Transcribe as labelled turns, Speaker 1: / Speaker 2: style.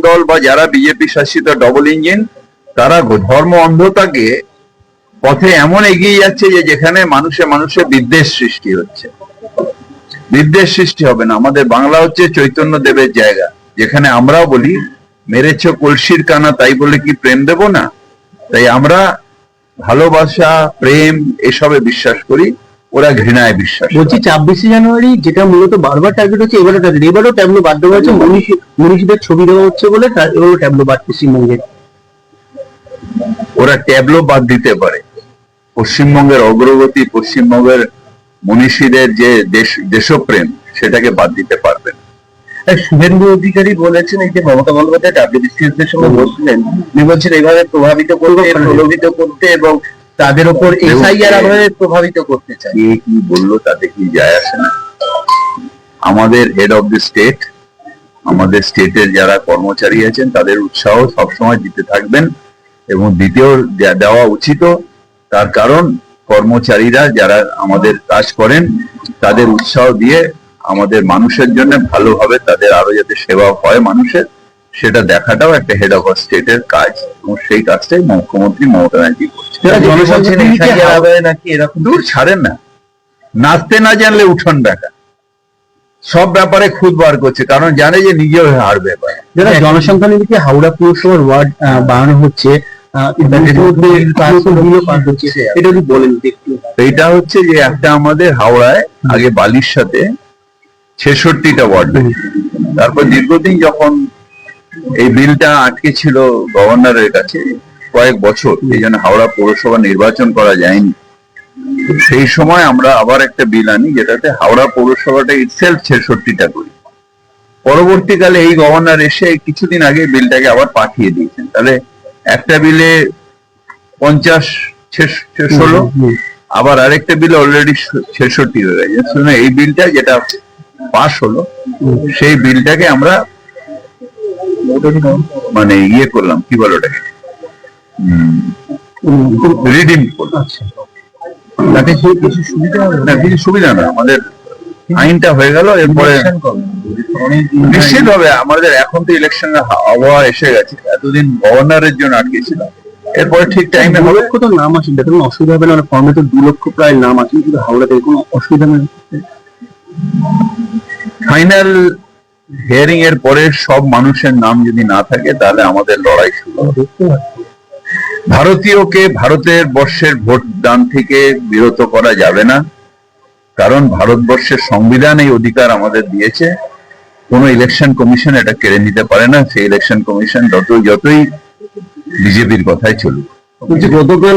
Speaker 1: দল বা যারা বিজেপি শাসিত ডবল ইঞ্জিন তারা ধর্ম অন্ধতাকে পথে এমন এগিয়ে যাচ্ছে যে যেখানে মানুষে মানুষে বিদ্বেষ সৃষ্টি হচ্ছে। বিদ্বেষ সৃষ্টি হবে না। আমাদের বাংলা হচ্ছে চৈতন্য দেবের জায়গা। যেখানে আমরাও বলি, মেরেছ কলসির কানা, তাই বলে কি প্রেম দেব না? তাই আমরা ভালোবাসা, প্রেম, এসবে বিশ্বাস করি। ওরা ঘৃণায় বিশ্বাস।
Speaker 2: বলছি ছাব্বিশে জানুয়ারি যেটা মূলত বারবার টার্গেট হচ্ছে এবারও টার্গেট এবারও ট্যাবলো বাদ দেওয়া হচ্ছে মনীষীদের ছবি দেওয়া হচ্ছে বলে এবারও ট্যাবলো বাদ পশ্চিমবঙ্গে
Speaker 1: ওরা ট্যাবলো বাদ দিতে পারে। পশ্চিমবঙ্গের অগ্রগতি পশ্চিমবঙ্গের মনীষীদের যে দেশ দেশপ্রেম সেটাকে বাদ দিতে পারবে না।
Speaker 2: শুভেন্দু অধিকারী বলেছেন এই যে মমতা বন্দ্যোপাধ্যায় ডাব্লিউবিসিএস সঙ্গে বসছিলেন উনি বলছেন এইভাবে প্রভাবিত করবে প্রলোভিত করতে এবং তাদের উপর এসআইআর ভাবে প্রভাবিত করতে চায়।
Speaker 1: কে কি বলল তাতে কি যায় আসে না? আমাদের হেড অফ দি স্টেট আমাদের স্টেটের যারা কর্মচারী আছেন তাদের উৎসাহ সবসময় দিতে থাকবেন এবং দ্বিতীয় দেওয়া উচিত। তার কারণ কর্মচারীরা যারা আমাদের কাজ করেন তাদের উৎসাহ দিয়ে আমাদের মানুষের জন্য ভালোভাবে তাদের আরও যাতে সেবা হয় মানুষের সেটা দেখাটাও একটা হেড অফ স্টেটের কাজ এবং সেই কাজটাই মুখ্যমন্ত্রী মমতা ব্যানার্জি করছে দূর ছাড়েন না। নাচতে না জানলে উঠোন দেখা সব ব্যাপারে খুদ বার করছে কারণ জানে যে নিজেও হারবে।
Speaker 2: যারা জনসংখ্যা নিরিখে হাওড়া পুরসভার ওয়ার্ড বাড়ানো হচ্ছে এটা
Speaker 1: হচ্ছে যে একটা আমাদের হাওড়ায় আগে বালির সাথে ছেষট্টিটা ওয়ার্ড তারপর দীর্ঘদিন যখন এই বিলটা আটকে ছিল গভর্নরের কাছে কয়েক বছর এই জন্য হাওড়া পৌরসভা নির্বাচন করা যায়নি। সেই সময় আমরা আবার একটা বিল আনি যেটাতে হাওড়া পৌরসভাটা ইটসেলফ ছেষট্টিটা করি। পরবর্তীকালে এই গভর্নর এসে কিছুদিন আগে বিলটাকে আবার পাঠিয়ে দিয়েছেন। তাহলে একটা বিলে পঞ্চাশ ছেষ- ষোলো আবার আরেকটা বিল অলরেডি ছেষট্টি হয়ে গেছে। এই বিলটা যেটা পাশ হলো সেই বিলটাকে আমরা মানে ইয়ে করলাম কি বলো ওটাকে? রিডিম করলাম।
Speaker 2: তাতে কি কিছু সুবিধা
Speaker 1: না কিছু সুবিধা না আমাদের আইনটা হয়ে গেল এরপরে নিশ্চিত হবে আমাদের এখন তো ইলেকশনের আবহাওয়া এসে গেছে এতদিন গভর্নরের জন্য আটকে ছিল এরপরে ঠিক টাইমে
Speaker 2: দু
Speaker 1: হবে।
Speaker 2: লক্ষ তো নাম আছে দেখুন অসুবিধা হবে না ফর্মে তো দু লক্ষ প্রায় নাম আছে শুধু হাওড়াতে কোনো অসুবিধা নেই।
Speaker 1: ফাইনাল হিয়ারিং এর পরে সব মানুষের নাম যদি না থাকে তাহলে আমাদের লড়াই শুরু হবে। ভারতীয়কে ভারতের বর্ষের ভোট দান থেকে বিরত করা যাবে না কারণ ভারতবর্ষের সংবিধান এই অধিকার আমাদের দিয়েছে। কোনো ইলেকশন কমিশন এটা কেড়ে নিতে পারে না। সেই ইলেকশন কমিশন যতই যতই বিজেপির কথাই চলুক।
Speaker 2: গতকাল